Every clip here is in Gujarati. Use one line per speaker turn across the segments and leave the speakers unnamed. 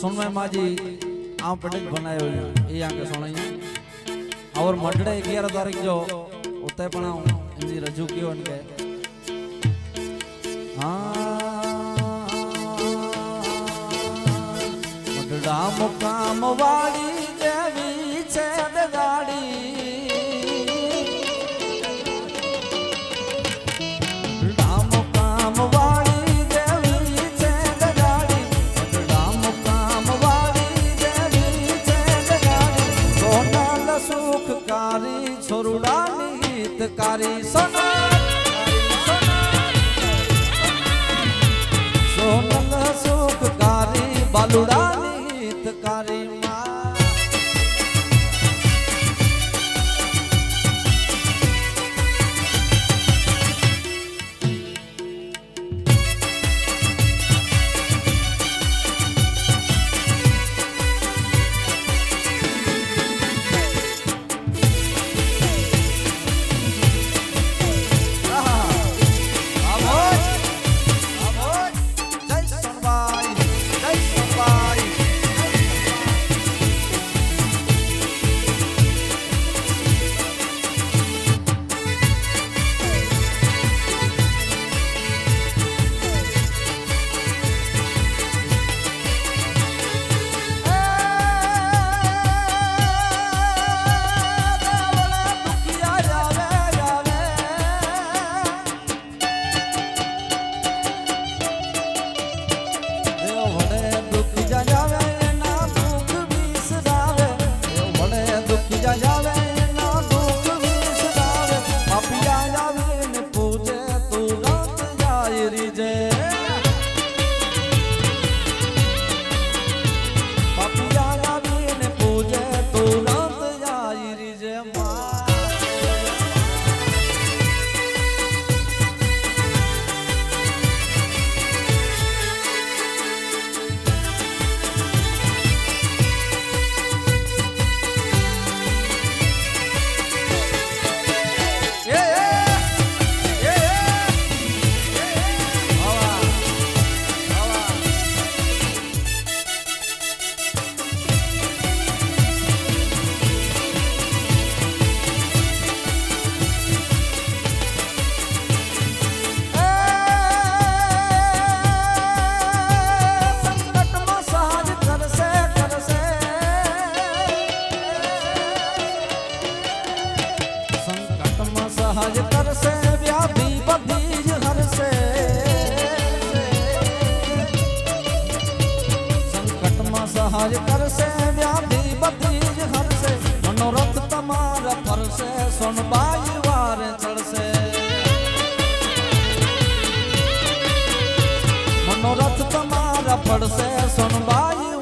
सुनवे माजी आम पटेल बनायो ये आके सुनाई और मटड़े ग्यारह तारीख जो उते पण जी रजू कियो के हाँ मटड़ा मुकाम वाली ફરશે વ્યાધી બધી જ હરશે મનોરથ તમારા ફરશે સોનબાઈ વારે ચડશે. મનોરથ તમારા ફરશે સોનબાઈ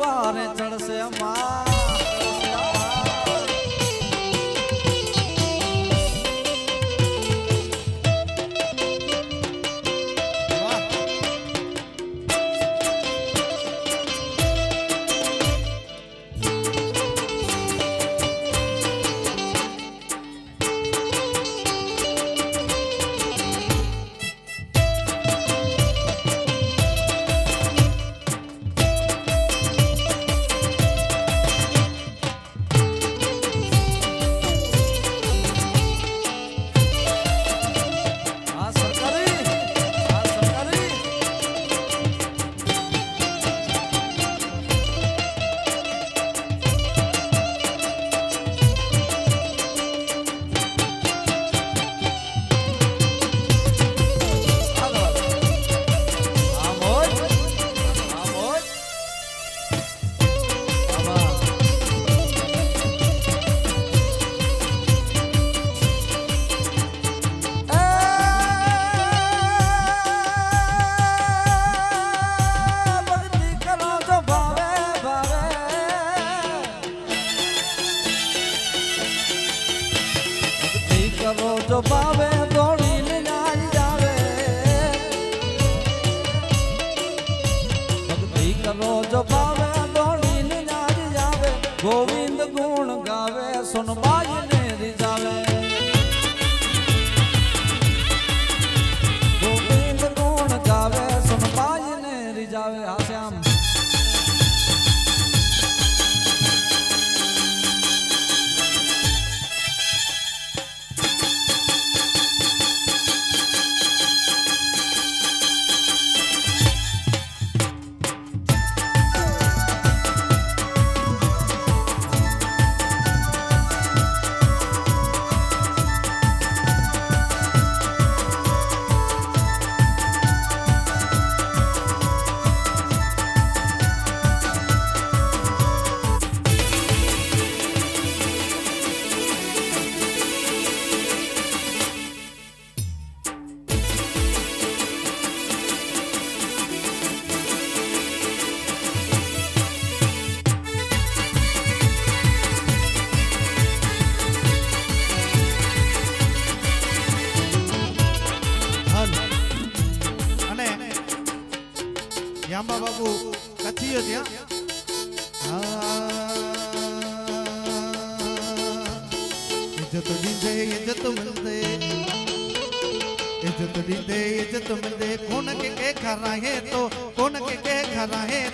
जावे हास्याम।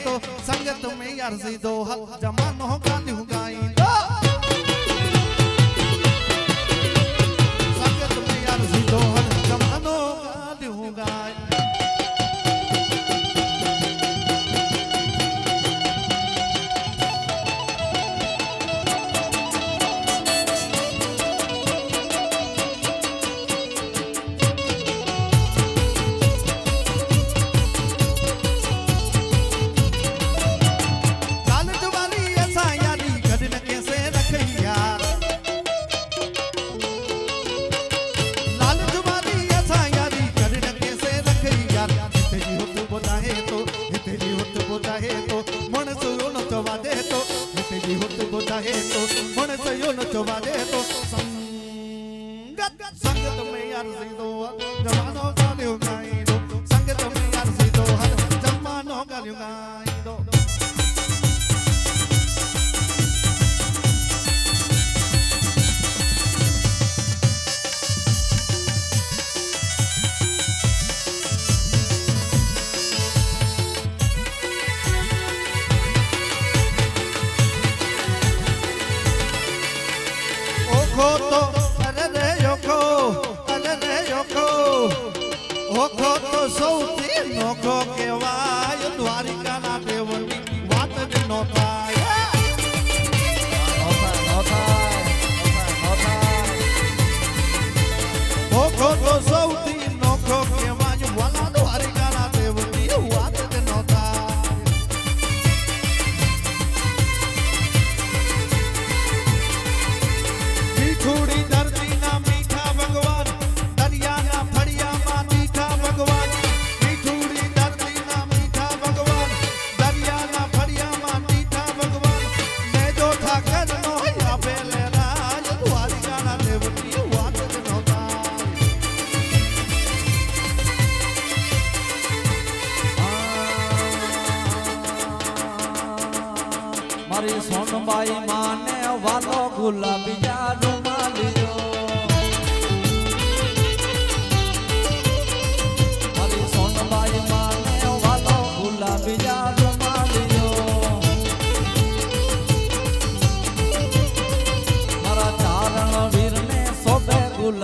तो संगत में अर्जी दो हक जमा नो गालियों गाई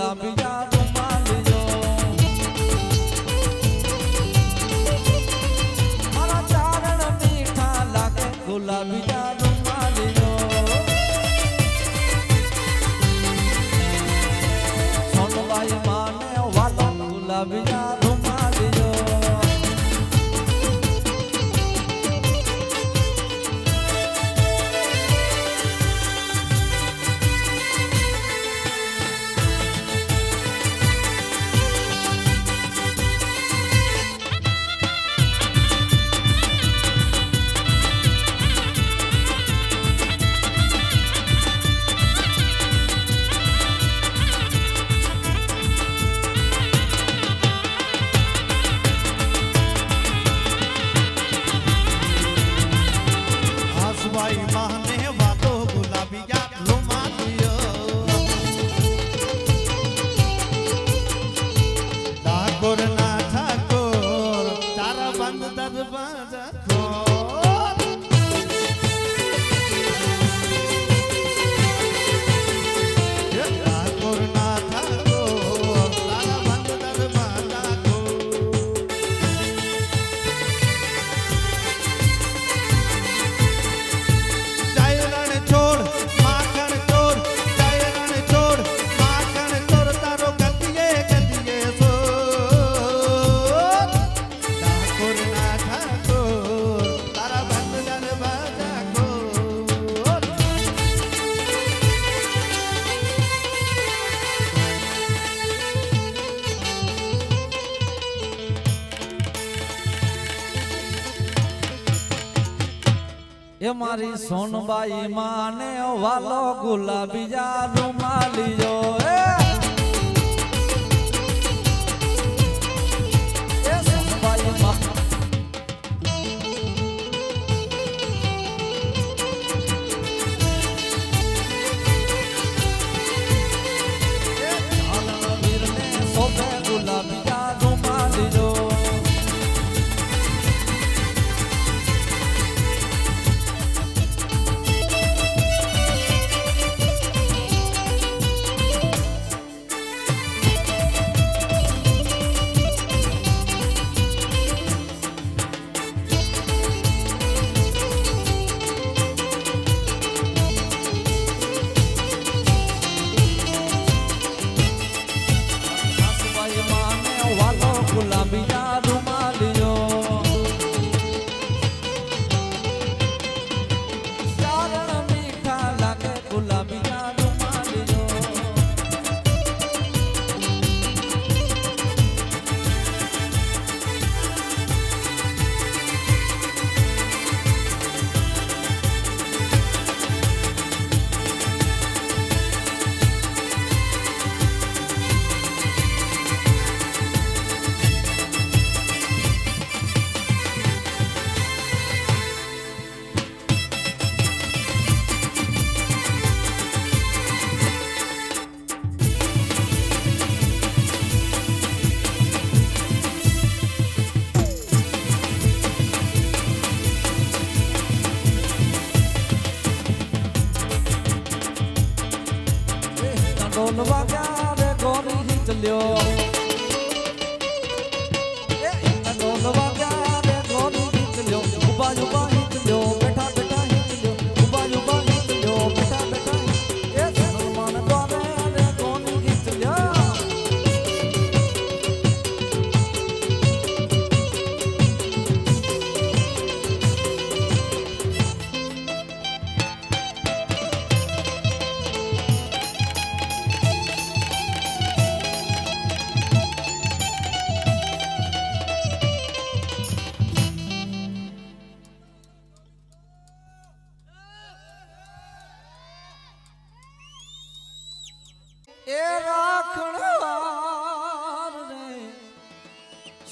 love you. એ મારી સોનબાઈ માને વાલો ગુલાબી જા રૂમાલી જો એ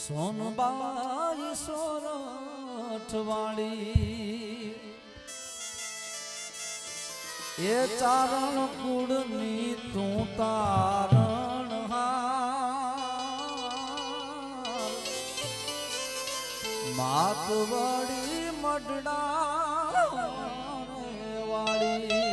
સોનબાઈ સોરઠવાળી એ ચારણ કુળની તું તારણ માત વળી મડડા વાળી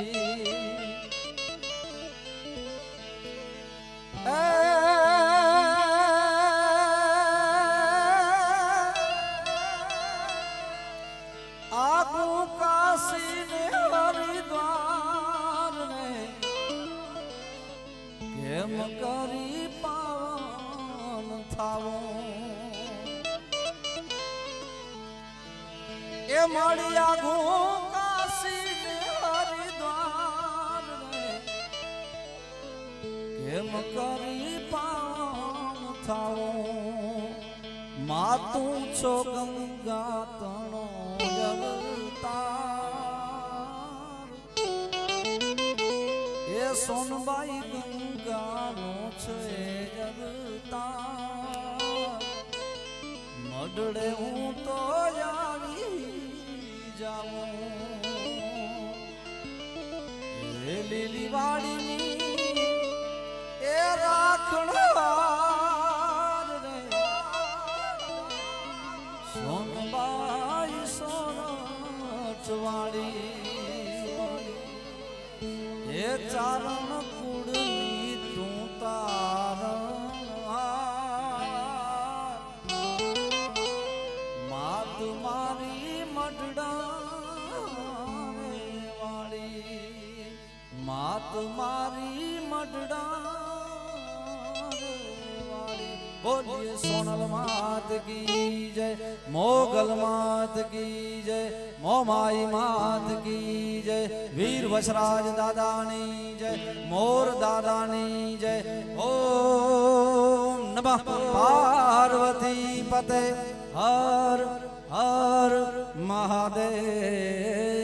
એ ઘું કાશી હરિદ્વાર કેમ કરી પાવન થાવું? માતું છો ગંગા તણો જગતાર એ સોનબાઈ ગંગાનો છે જગતા મડડે હું તો આવી જાઉં. એ લીલી વાડીની એ રાખણવાર રે સોનબાઈ સોનચવાડી એ ચારણ કુળની તું તારણ માત મારી મઢડા मात मारी मडड़ा बोलिए, सोनल मात की जय, मोगल मात की जय मो माई मात की जय, वीर वसराज दादानी जय, मोर दादानी जय। ओ नम पार्वती पते, हर हर महादेव।